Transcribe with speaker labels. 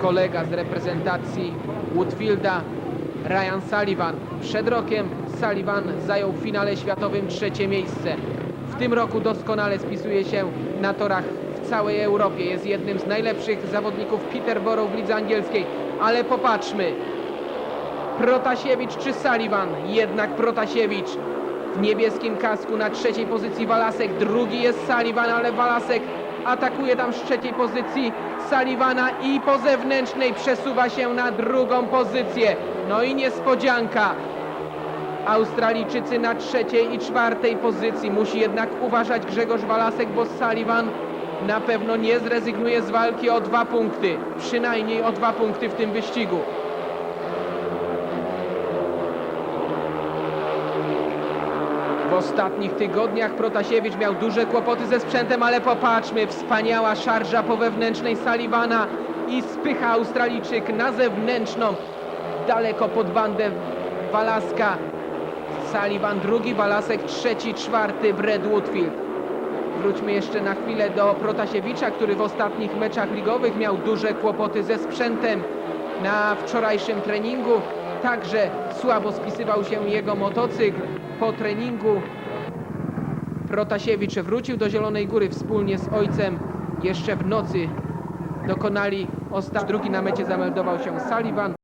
Speaker 1: kolega z reprezentacji Woodfielda, Ryan Sullivan. Przed rokiem Sullivan zajął w finale światowym trzecie miejsce. W tym roku doskonale spisuje się na torach w całej Europie. Jest jednym z najlepszych zawodników Peterborough w lidze angielskiej. Ale popatrzmy, Protasiewicz czy Sullivan? Jednak Protasiewicz. W niebieskim kasku na trzeciej pozycji Walasek, drugi jest Sullivan, ale Walasek atakuje tam z trzeciej pozycji Sullivana i po zewnętrznej przesuwa się na drugą pozycję. No i niespodzianka. Australijczycy na trzeciej i czwartej pozycji. Musi jednak uważać Grzegorz Walasek, bo Sullivan na pewno nie zrezygnuje z walki o dwa punkty. Przynajmniej o dwa punkty w tym wyścigu. W ostatnich tygodniach Protasiewicz miał duże kłopoty ze sprzętem, ale popatrzmy, wspaniała szarża po wewnętrznej Sullivana i spycha Australijczyk na zewnętrzną, daleko pod bandę Walaska. Sullivan drugi, Walasek trzeci, czwarty, Brad Woodfield. Wróćmy jeszcze na chwilę do Protasiewicza, który w ostatnich meczach ligowych miał duże kłopoty ze sprzętem. Na wczorajszym treningu także słabo spisywał się jego motocykl. Po treningu Protasiewicz wrócił do Zielonej Góry wspólnie z ojcem. Jeszcze w nocy dokonali ostatni. Drugi na mecie zameldował się Sullivan.